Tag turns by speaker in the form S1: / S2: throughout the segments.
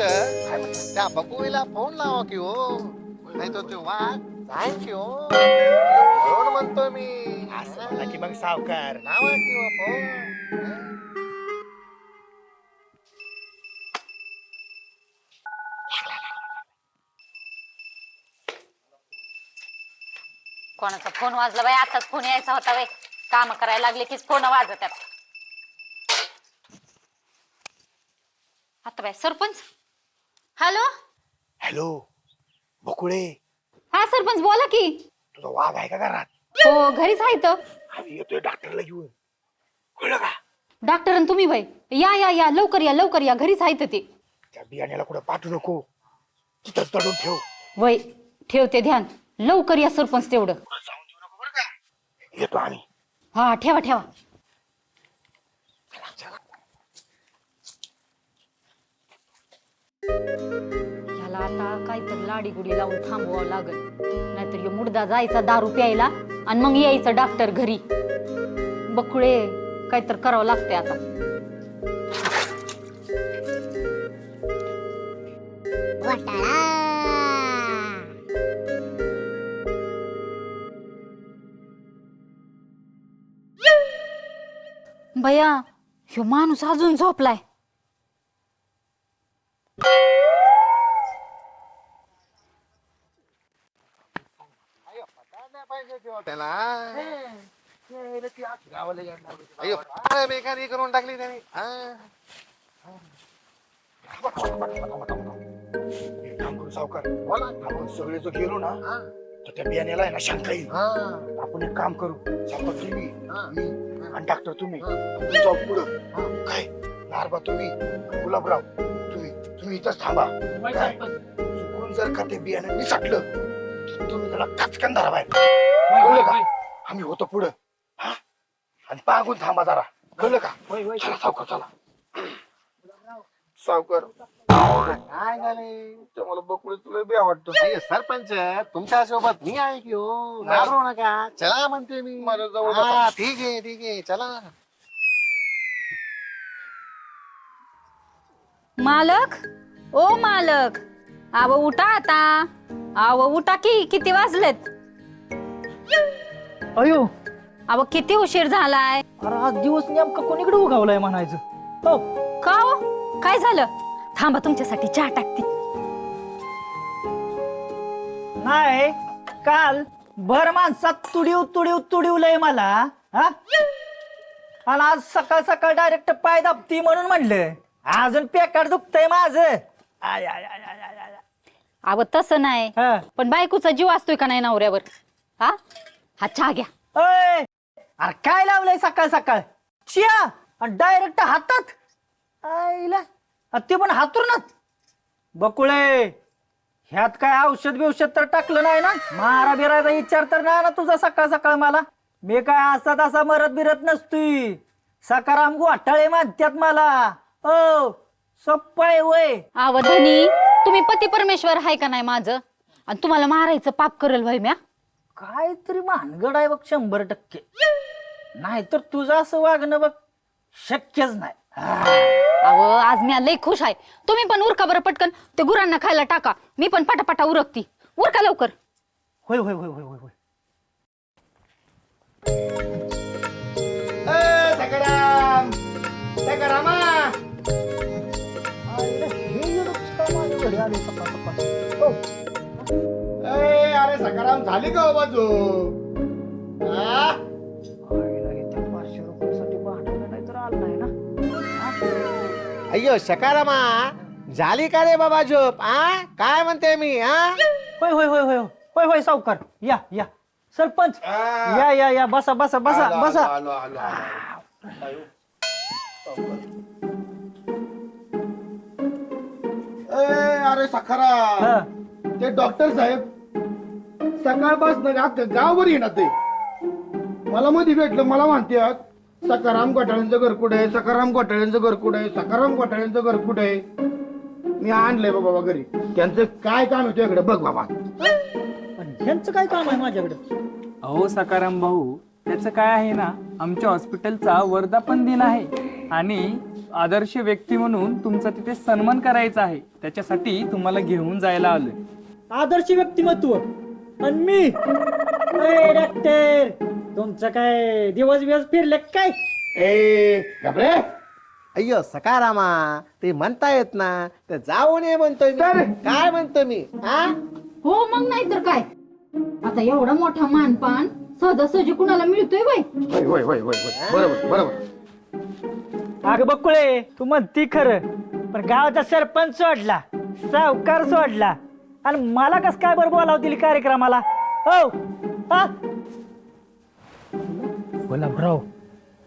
S1: त्या बकुळीला फोन लावा की हो नाही तर तो वाघ जाईन की हो फोन म्हणतो मी
S2: असं म्हणा की मग सावकार
S1: लावा की हो फोन?
S3: कोणाचा फोन वाजला बाई? आताच फोन यायचा होता बाई. काम करायला लागले की फोन वाजत आता बाई सरपंच? हॅलो?
S2: हॅलो बकुळे
S3: हा सरपंच बोला की.
S2: तुझा वाघ आहे का घरात?
S3: हो घरीच आहे तर
S2: आम्ही येतोय डॉक्टरला घेऊन. कळलं का?
S3: डॉक्टर आणि तुम्ही बाई. या या या लवकर या लवकर या. घरीच आहे तर ते.
S2: त्या बियाण्याला कुठं पाठवू नको. तिथंच दडून ठेव.
S3: वय ठेवते ध्यान. लवकर या सरपंच तेवढं.
S2: कुठं जाऊन देऊ नको बरं का? येतो आम्ही.
S3: हा ठेवा ठेवा. लाडीगुडी लावून थांबवावं लागल. नाहीतर ह्यो मुडदा जायचा दारू प्यायला आणि मग यायचं डॉक्टर घरी. बकुळे काहीतरी करावं लागतंय आता. बया ह्यो माणूस अजून झोपलाय.
S1: हो त्याला अय्यो काय बेकारी करून टाकली त्याने. हा?
S2: एक काम करू सावकार
S1: बोला.
S2: आपण सगळे जो गेलो ना
S1: हा,
S2: तर त्या बियाण्याला आहे ना शंका येईल
S1: हा,
S2: आपण एक काम करू. सावकार तुम्ही
S1: हा.
S2: मी आणि डॉक्टर तुम्ही
S1: हा.
S2: आपण जाऊ पुढं. काय? नारबा तुम्ही गुलाबराव तुम्ही तुम्ही इथंच थांबा. काय? चुकून जर का ते बियाणं निसटलं तुम्ही त्याला कचकन धरा बाहेर. कळलं का? आम्ही होतो पुढं. हा? आणि पागून थांबा जरा. कळलं का? चला सावकार चला. सावकार.
S1: काय झाले?
S2: ते मला बकुळे तुला बी आवडतो.
S1: सरपंच तुमच्यासोबत मी आहे की हो? घाबरू नका. चला म्हणते मी.
S2: माझ्या जवळ
S1: हा, ठीक आहे ठीक आहे. चला.
S3: मालक? ओ मालक! आव उठा आता. आव उठा की किती वाजलेत?
S4: अयो.
S3: अव किती उशीर झालाय?
S4: अरे आज दिवस नेमका कोणीकडे उगावलाय म्हणायचं? हो.
S3: का हो? काय झालं? थांबा तुमच्यासाठी चहा टाकते.
S4: नाही काल भर माणसात तुडीव तुडीव तुडीवलंय मला हा? आणि आज सकाळ सकाळ डायरेक्ट पाय दाबती म्हणून म्हणलं. अजून पेकाड दुखतंय माझ. आय आय आय आय आय आय आय.
S3: अव तसं नाही.
S4: हा.
S3: पण बायकोचा जीव असतोय का नाही नवऱ्यावर? हा? हा चहा घ्या.
S4: ओय, अरे काय लावलंय सकाळ सकाळ? चिया! आणि डायरेक्ट हातात? आईला. आणि ते पण हातूनच. बकुळे ह्यात काय औषध बिवषध तर टाकलं नाही ना? मारा बिराचा विचार तर नाही ना तुझा सकाळ सकाळ मला? मी काय असा तसा मरत बिरत नसतोय. सकाराम घोटाळे मानत्यात मला. ओ सोप्पाय वय.
S3: अव धनी तुम्ही पती परमेश्वर आहे का नाही माझं? आणि तुम्हाला मारायचं पाप करेल भाई म्या.
S4: काहीतरी भानगड आहे बघ शंभर टक्के. नाहीतर तुझं असं वागणं बघ शक्यच नाही. हा.
S3: अव आज मी लय खुश आहे. तुम्ही पण उरका बरं पटकन. ते गुरांना खायला टाका. मी पण पटापटा उरकती. उरका लवकर.
S4: होय होय होय होय होय होय.
S2: सकाराम
S4: सकाळ? ओ,
S2: अरे सकाराम झाली का बाजू
S4: आईला इथे पाचशे रुपयासाठी भांडायला नाही तर आलं नाही ना.
S1: अय्यो शकारामा झाली का रे बाबा झोप? आ? काय म्हणते मी हा
S4: होय होय होय होय. होय होय सावकार. या या. सरपंच. या या या. बसा बसा बसा बसा.
S2: अरे
S4: हा.
S2: ते डॉक्टर साहेब सकाळपासून अख्खं गावभर येणार ते. मला मध्ये भेटलं मला म्हणतात सकाराम घोटाळ्यांचं घर कुठे आहे? सकाराम घोटाळ्यांचं घर कुठे आहे? सकाराम घोटाळ्यांचं घर कुठे आहे? मी आणलंय बाबा घरी. त्यांचं काय काम आहे तुझ्याकडे? बघ बाबा.
S4: पण ह्यांचं काय काम आहे माझ्याकडे?
S5: अहो सकाराम भाऊ त्याचं काय आहे ना आमच्या हॉस्पिटलचा वर्धापन दिन आहे. आणि आदर्श व्यक्ती म्हणून तुमचा तिथे सन्मान करायचा आहे. त्याच्यासाठी तुम्हाला घेऊन जायला आलोय.
S4: आदर्श व्यक्तिमत्व. आणि मी? अय, डॉक्टर तुमचं काय दिवस दिवस फिरले काय?
S2: ए घाबरे?
S1: अय्यो सकारामा ते म्हणता येत ना ते जाऊ नये म्हणतोय मी. काय म्हणतो मी? हा
S3: हो मग नाही तर काय? आता एवढा मोठा मानपान सहजासहजी कुणाला मिळतोय बाई?
S2: होय होय होय होय. बरोबर बरोबर.
S4: अगं बकुळे तू म्हणती खरं पण गावाचा सरपंच सोडला सावकार सोडला आणि मला कस काय बरं बोलावतील कार्यक्रमाला? हो हा?
S6: गुलाबराव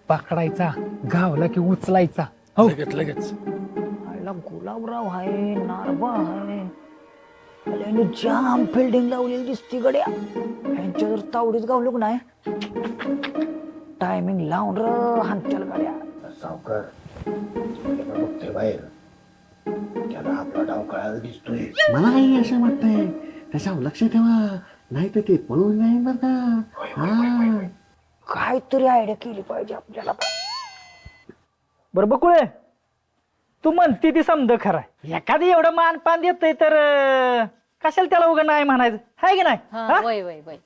S6: पकडायचा गावला की उचलायचा. हो.
S2: लगेच लगेच.
S4: आईला गुलाबराव आहे नारबा आहे. अरे यांनी जाम फिल्डिंग लावलेली दिसती गड्या. यांच्या जर तावडीत गावलो नाही. टायमिंग लावून र हानत्याल गाड्या.
S2: सावकार त्याला बघतोय बाहेर. त्याला आपला डाव कळायला दिसतोय.
S1: मला काही असं वाटतंय. त्याच्यावर लक्ष ठेवा. नाही तर ते पळून जाईल बर का. हा
S4: काहीतरी आयडिया केली पाहिजे आपल्याला. बरं बकुळे तू म्हणती ती समज खरं एखादी एवढं मान पान देतय तर अं, कशाला त्याला उगा नाही म्हणायचं? हाय की नाही? हा?
S3: वय वय वय.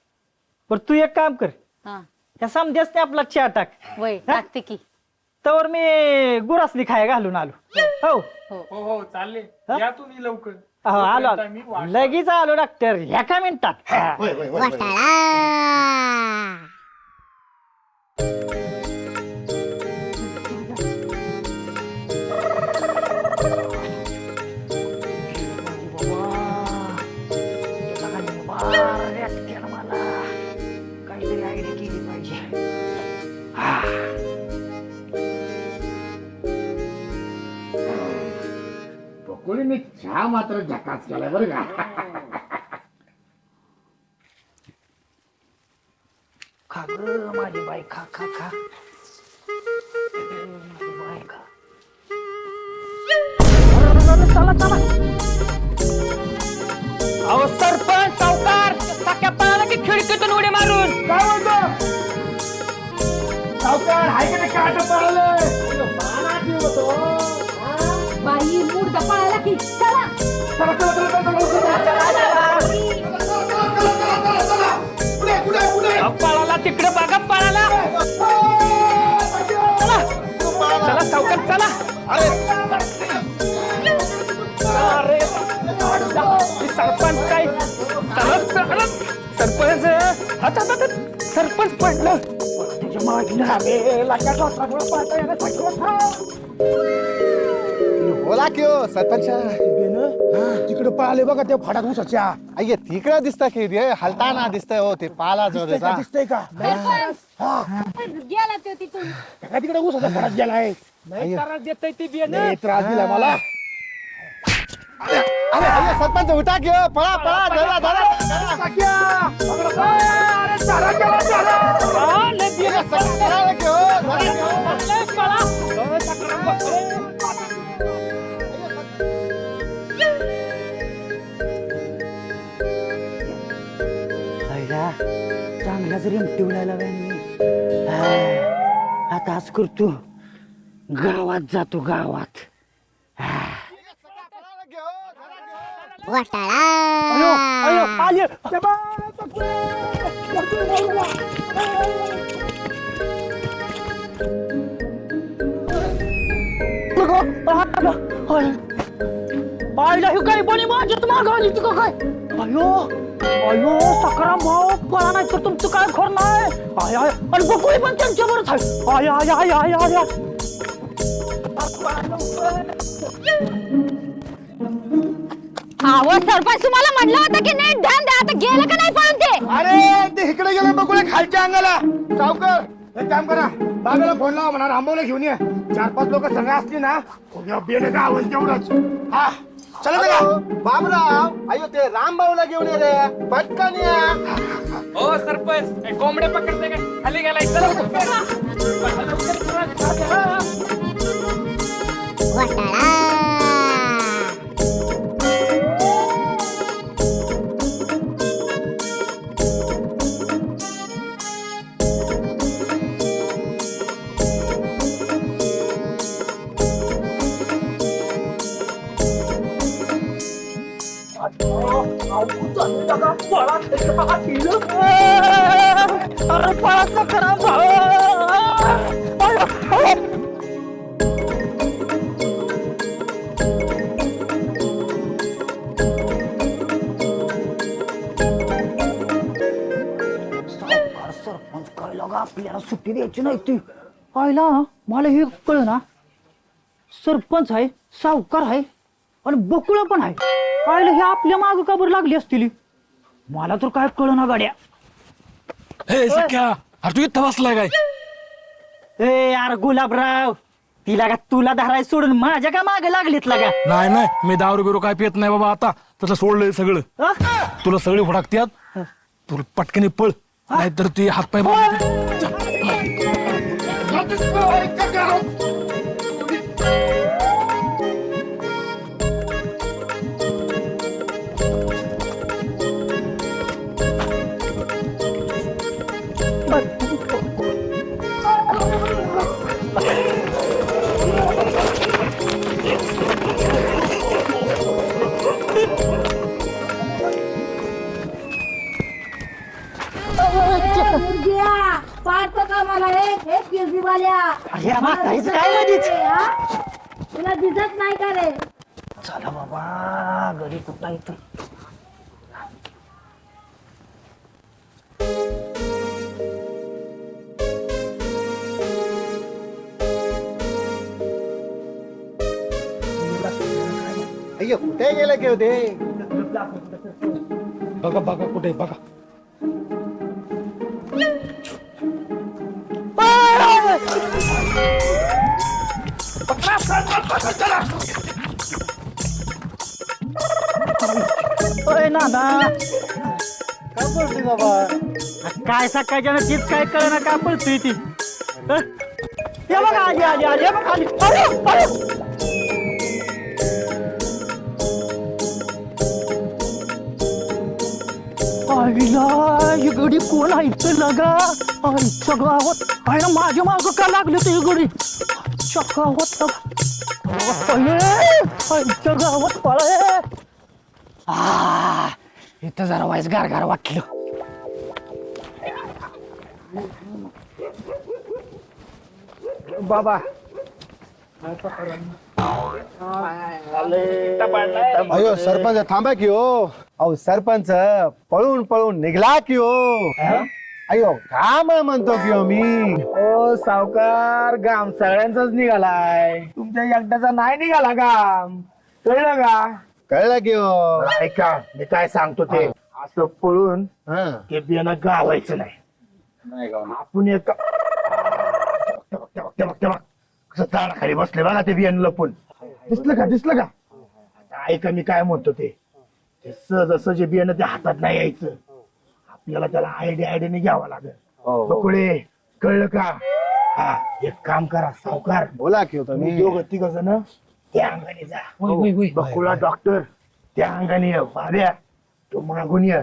S4: बरं तू एक काम कर.
S3: हा.
S4: त्या समजाच ते आपला चहा टाक.
S3: वय टाकते की.
S4: तर मी गुरासली खाय घालून आलो. हो.
S3: हो.
S5: हो हो चालले.
S4: हा?
S5: या तुम्ही लवकर.
S4: अहो, आलो.
S5: वाट-
S4: लगेच आलो डॉक्टर एका मिनिटात. हा.
S2: होय होय होय, होय.
S4: काहीतरी
S2: चहा मात्र झकाच केलाय बरं का?
S4: खा ग माझी बाई खा खा खा. माझी बाई खा. चला चला
S5: अहो सरपंच सावकार सख्या पळाला की खिडकीतून उडी मारून.
S2: काय म्हणतो? सावकार हाय का काट पळालं?
S5: अरे सरपंच काय? सरपंच हात सरपंच पडलं.
S4: त्याच्या मागील पाहता
S1: बोला की हो, सरपंच.
S2: तिकडे पळाले बघा त्या फाडात उसाच्या.
S1: अय्ये तिकडं दिसतं की ते हलताना दिसतंय हो ते पाला जो
S2: दिसतंय का दिसतंय का?
S3: गेला तो तिथून.
S2: का तिकडे उसाच्या फाडात गेलाय.
S5: त्रास देतय ती बियाणं
S2: लय त्रास दिला मला.
S1: अरे अय्ये, सरपंच उठा की हो. पळा पळा धरा धरा.
S2: अरे
S1: धरा की हो, धरा की हो.
S4: पहिला चांगलाच रिमटिवलायला मी आता आज करतो. गावात जातो गावात. हे काय बनी माझ्यात माग आली ती का काय? अयो. अयो सकाराम भाऊ पळा नाही तर तुमचं काय खर नाही? आय आय आणि बकुळी पण त्यांच्यावरच आहे आय आय आय आय आय आय.
S3: अहो सरपंच तुम्हाला म्हणलं होतं की नाही ध्यान द्या आता गेलं का नाही पळून ते?
S2: अरे ते इकडे गेले बघूया खालच्या अंगाला. सावकर एक काम करा. बाबाला फोन लावा म्हणा रामभाऊला घेऊन ये. चार पाच लोक संघ असली ना आवाज तेवढंच. हा. चला का
S1: हॅलो, बाबराव अय्यो ते रामभाऊला घेऊन ये रे. पटकन या.
S5: हो सरपंच. हे कोंबडे पकडते काय खाली गेलाय. चला चला.
S4: अरे पळाचा खरा सरपंच कळलं का आपल्याला सुट्टी द्यायची नाही ती पाहिला मला हे कळ ना सरपंच आहे सावकार आहे आणि बकुळा पण आहे. पाहिलं हे आपल्या माग काबर लागली असतील? मला तर काय कळ ना गाड्या.
S6: हे सख्या अरे तू इथं बसलाय काय?
S4: ए यार गुलाबराव तिला का तुला धराय सोडून माझ्या का मागे लागलीत लागा
S6: नाही नाही मी दारू बिरू काय पित नाही बाबा आता. तसं सोडलंय सगळं.
S4: अ?
S6: तुला सगळी फुडाकत्यात. तुला पटकनी पळ. नाहीतर तू हातपाय बांधून-
S4: अरे काय मधीच
S7: तुला दिसत नाही का रे?
S4: चला बाबा घरी कुठं
S1: अय्यो कुठे गेले की होते
S6: बघा बघा कुठे बघा.
S4: नाना.
S1: काय बोलते बाबा
S4: काय सकाळच्या तीच काय कळ ना का पळतोय ती? बघा आली आली आली हे बघा आली. अरे, अरे. आईला ही गडी कोण आईचं लगा? आईच्या गावात आहे ना माझ्या माग का लागले ते गडी आईच्या गावात लगा. गावात पळे इथं जरा वाईस गारगार वाटलं बाबा
S1: अयो सरपंच थांबा की हो. अहो सरपंच पळून पळून निघला की हो? अयो काम म्हणतो की हो मी.
S2: ओ सावकार गाम सगळ्यांचाच निघालाय. तुमच्या एकट्याचा नाही निघाला गाम कळलं का?
S1: कळलं की हो.
S2: ऐका मी काय सांगतो ते? असं पळून
S1: हं.
S2: ते बियाणं गावायचं नाही. आपण एक बघता बघता बघता बघता बघ कसं झाडाखाली बसले बघा ते बियाणं लपून. दिसलं का? दिसलं का? आता ऐका मी काय म्हणतो ते. ते सहज असं जे बियाणं ते हातात नाही यायचं. आपल्याला त्याला आयडिया आयडियाने घ्यावं लागेल. बकुळे कळलं का? हा एक काम करा सावकार.
S1: बोला की हो
S2: तुम्ही.
S1: तुम्ही
S2: दोघं तिघ जण त्या अंगाने जा. बकुळा डॉक्टर त्या अंगाने ये भाभ्या तो मागून ये.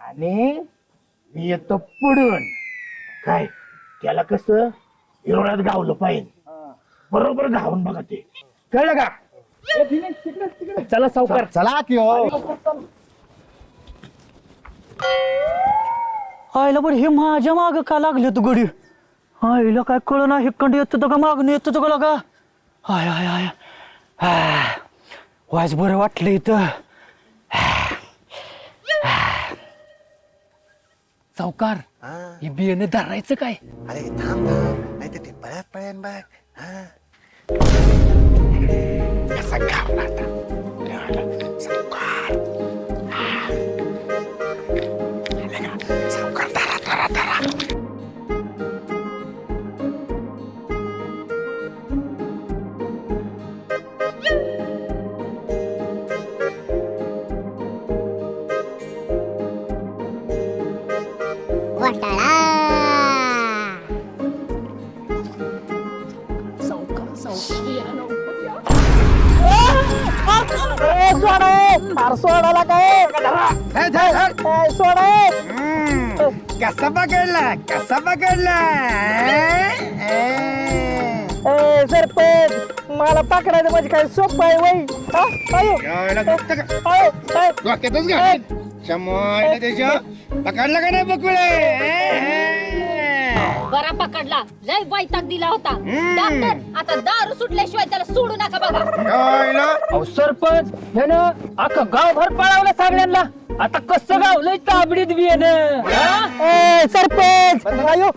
S2: आणि मी येतो पुढून. काय? त्याला कसं? एवढ्यात गावलं पाहिजे. बरोबर गावून बघा ते. कळलं का?
S6: चला सावकार.
S1: चला की हो.
S4: आईला पण हे माझ्या माग का लागले तू गडी? आईला काय कळ ना हे कंड येत का मागणं येत का लगा? आय आय आय. वाज बरं वाटलं इथं.
S6: सावकार ही. बियाणे धरायचं काय?
S1: अरे थांब थांब नाही तर ते पळत पळेन बघ हं.
S2: कसा आता
S4: सोडाय
S2: कसा पकडला? कसा पकडला?
S4: सरपंच मला पकडायचं म्हणजे काय सोपं आहे वय?
S2: डोक्यातच घाल. शमोय त्याच्या. पकडलं का नाही बकुळे?
S7: बरा पकडला. लय वैताग दिला होता. डॉक्टर आता दारू सुटल्याशिवाय त्याला सोडू नका बघा.
S5: अहो सरपंच ह्यानं अख्खा गावभर पळावलं सगळ्यांना आता कसं गावलंय ताबडीत बी सरपंच! अयो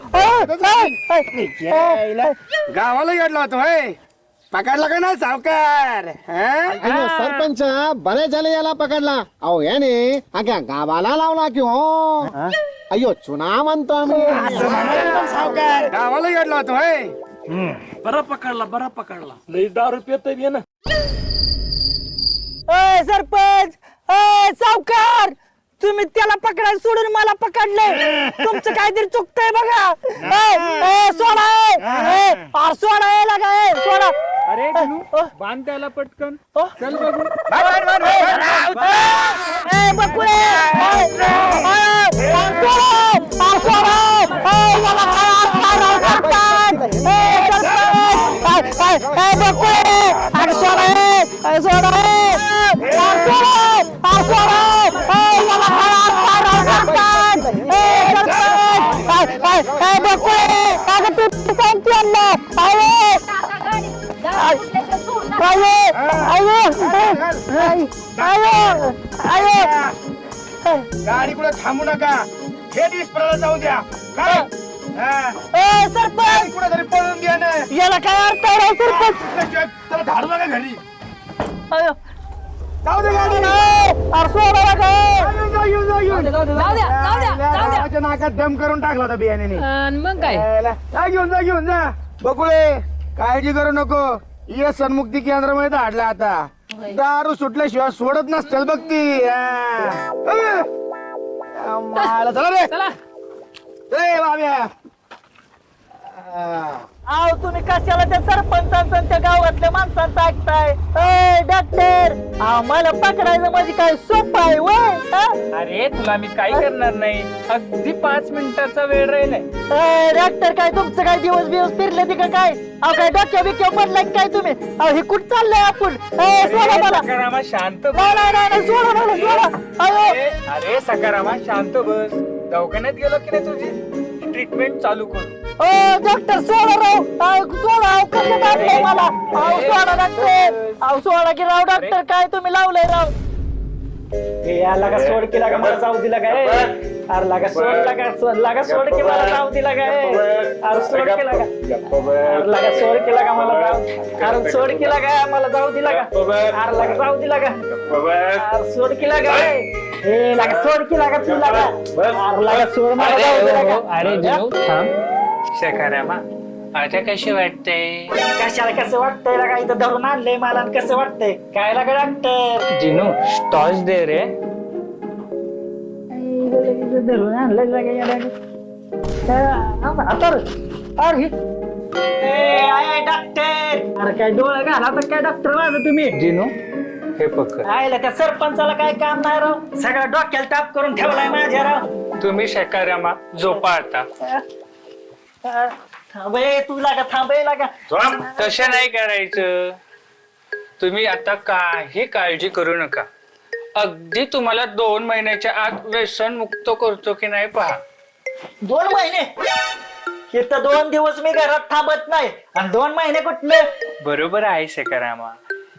S2: गावाला गेला होतो होय. पकडला का नाही सावकार? हं?
S1: अयो सरपंच बरे झाले याला पकडला. अहो याने अग्या गावाला लावला की हो. अयो चुना म्हणतो आम्ही.
S2: गावाला गेला होतो होय.
S6: बरा पकडला बरा पकडला. लई दारू पितोय बी ना.
S4: सरपंच! सावकार तुम्ही त्याला पकडायला सोडून मला पकडले. तुमचं काहीतरी चुकतंय बघा. अय, अय, सोडा अय, अय, अरे सोडा लागा
S5: अरे बांध त्याला पटकन. चल बघू.
S4: ए, सोडा, अरे सोडा, मला हात. ए, सरपंच. बकुळे
S7: गाडी
S2: कुठे थांबू नका. हे डिस्प्लेला जाऊ द्या. काय?
S4: सरपंच.
S2: कुठे तरी पळून घ्या ना.
S4: याला काय अर्थ आहे सरपंच?
S2: त्याला धाडू नका घरी.
S4: अयो.
S2: जाऊ दे गाडी.
S4: ए, अरे सोडा ना काय
S2: नाकात दम करून टाकला होता बियाण्याने.
S7: आणि मग काय.
S2: जा घेऊन जा घेऊन जा. बकुळे काळजी करू नको. ये सन्मुक्ती केंद्रामध्ये धाडला आता. दारू सुटल्याशिवाय सोडत नसतील बघ ती. हा. अ. मायला चला रे.
S7: चला.
S2: ए बाब्या.
S4: अहो तुम्ही कशाला त्या सरपंचांचं आणि त्या गावातल्या माणसांचं ऐकताय? मला पकडायचं म्हणजे काय सोपं आहे वय हा?
S5: अरे तुला मी काही करणार नाही. अगदी पाच मिनिटाचा वेळ राहिलाय.
S4: डॉक्टर काय तुमचं काय दिवस दिवस फिरले ते का काय? अहो काय डोक्या बिक्या पडलाय काय तुम्ही? अहो हे कुठं चाललंय आपण? सोडा मला.
S5: सकारामा शांत बस.
S4: नाही नाही नाही नाही, सोडा मला सोडा. अयो
S5: अरे अरे सकारामा शांत बस. दवाखान्यात गेलो की नाही तुझी? ट्रीटमेंट चालू करू.
S4: डॉक्टर सोडा राव. अहो, सोडा अहो कसं आणलंय मला? अहो सोडा डॉक्टर अहो सोडा की राव डॉक्टर काय तुम्ही लावलंय राव? हे याला का सोड केला का मला जाऊ दिला काय अरे लागा सोडला का सोड लागा सोड की मला जाऊ दिला काय अरे सोड केला का अरे लागा सोड केला का मला जाऊ अरे सोड केला का मला जाऊ दिला का अरे लागा जाऊ दिला का अरे सोड केला का हे लागा सोड केला का तू लागा. अरे लागा सोड मला जाऊ दिला का
S5: अरे जिनू थांब. सकारामा आता कशी वाटते?
S4: कशाला कसं वाटतंय? लागा इथं धरून आणलंय मला आणि कसं वाटतंय? काय लागा डॉक्टर
S5: जिनू टॉर्च दे रे.
S4: धरून आणलंय लागा या. अरे डॉक्टर अरे काय डोळा घाला तर काय डॉक्टर माझं तुम्ही?
S5: जिनू हे पकड.
S4: आयला त्या सरपंचाला काय काम नाही राव. सगळा डोक्याला ताप करून ठेवलाय माझ्या राव.
S5: तुम्ही सकारामा झोपा आता.
S4: थांब ए, तू लागा थांब लागा.
S5: तसं नाही करायचं. तुम्ही आता काही काळजी करू नका. अगदी तुम्हाला दोन महिन्याच्या आत व्यसन मुक्त करतो की नाही पहा.
S4: दोन महिने? हे तर दोन दिवस मी घरात थांबत नाही. आणि दोन महिने कुठले
S5: बरोबर आहे सकारामा.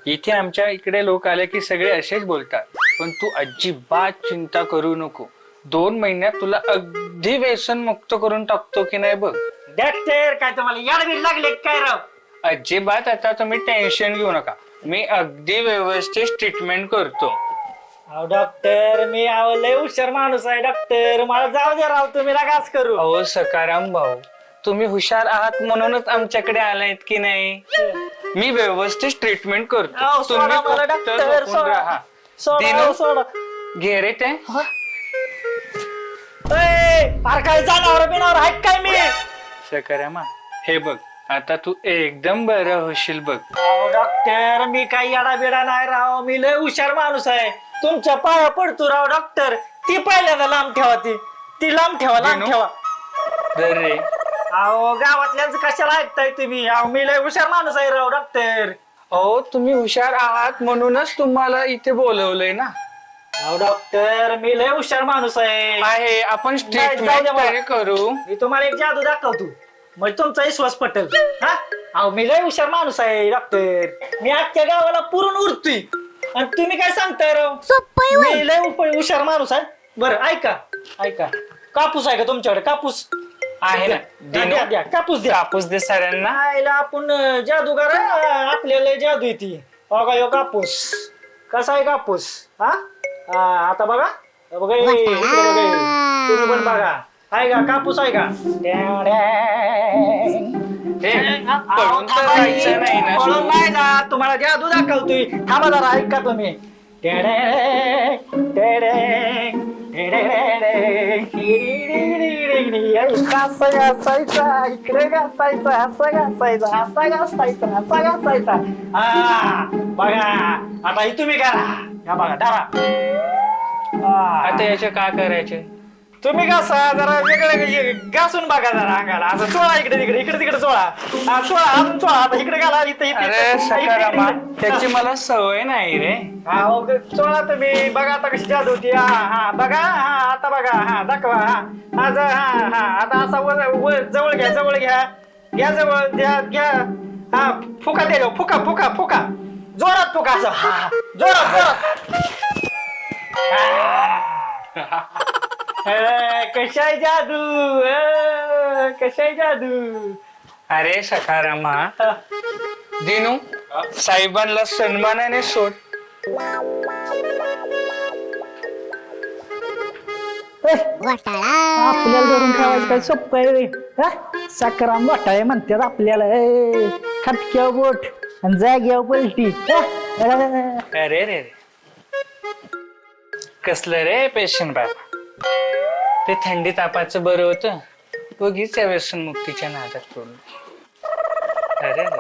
S5: इथे आमच्या इकडे लोक आले की सगळे असेच बोलतात. पण तू अजिबात चिंता करू नको. दोन महिन्यात तुला अगदी व्यसन मुक्त करून टाकतो की नाही बघ.
S4: डॉक्टर काय तुम्हाला लागले काय राव?
S5: अजिबात आता तुम्ही टेन्शन घेऊ नका. मी अगदी व्यवस्थित ट्रीटमेंट करतो.
S4: अहो डॉक्टर मी अहो लय हुशार माणूस आहे डॉक्टर मला जाऊ द्या राव तुम्ही लगाच करू.
S5: अहो सकाराम भाऊ तुम्ही हुशार आहात म्हणूनच आमच्याकडे आलायत की नाही? मी व्यवस्थित ट्रीटमेंट करतो.
S4: अहो, सोडा
S5: तुम्ही
S4: मला,
S5: फक्त
S4: डॉक्टर,
S5: झोपून
S4: सोडा.
S5: राहा.
S4: सोडा
S5: दिनू,
S4: अहो, सोडा.
S5: घे रे ते.
S4: अरे काय जाणार बिनावर काय मी?
S5: सकारामा हे बघ आता तू एकदम बरं होशील बघ.
S4: अहो डॉक्टर मी काही याडा बिडा नाही राव. मी लय हुशार माणूस आहे. तुमच्या पाया पडतो राव डॉक्टर ती पहिल्यांदा लांब ठेवा ती. ती लांब ठेवा लांब. ठेवा.
S5: तर रे.
S4: अहो गावातल्यांचं कशाला ऐकताय तुम्ही? अहो मी लय हुशार माणूस आहे राव डॉक्टर
S5: अहो तुम्ही हुशार आहात म्हणूनच तुम्हाला इथे बोलवलंय ना.
S4: अहो डॉक्टर मी लय हुशार माणूस आहे.
S5: आहे आपण
S4: जाऊ द्या मला.
S5: करू.
S4: मी तुम्हाला एक जादू दाखवतो. मग तुमचा विश्वास पटेल. हा? अहो मी लय हुशार माणूस आहे डॉक्टर मी अख्ख्या गावाला पुरून उरतोय. आणि तुम्ही काय सांगताय राव? मी लय उप- हुशार माणूस आहे. बरं ऐका ऐका. कापूस आहे का तुमच्याकडे? कापूस?
S5: आहे ना.
S4: द्या, द्या, द्या, कापूस द्या.
S5: कापूस दे सरांना.
S4: आईला आपण अं, जादूगार आहे, आपल्याला जादू येते बघा यो कापूस. कसा आहे कापूस? हा? हा, आता बघा. बघा हे, इकडे बघा हे. तुम्ही पण बघा. आहे का? कापूस आहे का?
S5: हे, पळून तर जायचं नाही ना.
S4: पळून नाही ना. तुम्हाला जादू दाखवतोय. थांबा जरा ऐका तुम्ही. कसं घासायचा इकडे घासायचा असं घासायचा असा घासायचा असा घासायचा. हा बघा. आता हे तुम्ही करा या बघा हा.
S5: आता याचे काय करायचे?
S4: तुम्ही घासा जरा वेगळं घासून बघा जरा अंगाला. असं चोळा इकडे तिकडे इकडे तिकडे चोळा. हा चोळा अजून चोळा. आता इकडे घाला इथे इथे
S5: अरे
S4: इथे, इकडे,
S5: सकारामा
S4: इकडे.
S5: त्याची मला सवय नाही रे.
S4: हा हो, चोळा तुम्ही. बघा आता कशी जादू होती. हा हा बघा. हा आता बघा. हा दाखवा. हा हा ज- हा हा. आता असा वर वर- जवळ घ्या जवळ घ्या. घ्या जवळ घ्या घ्या. हा फुका दे फुका फुका फुका. जोरात फुका असं. हा हा. जोरात जोरात. अरे, कशी आहे जादू? अ, कशी आहे जादू?
S5: अरे सकारामा दिनू साहेबांना सन्मानाने सोड
S4: आपल्याला धरून ठेवायचं काय सोपं आहे रे? हा? साखराम वाटाय म्हणतात आपल्याला. ए, खटक्यावर बोट आणि जाग्यावर पलटी. हा? अ,
S5: अरे रे रे. कसलं रे पेशंट बाबा? ते थंडी तापाचं बरं होतं. बघीच या व्यसन मुक्तीच्या नादात पडून. अरे रे.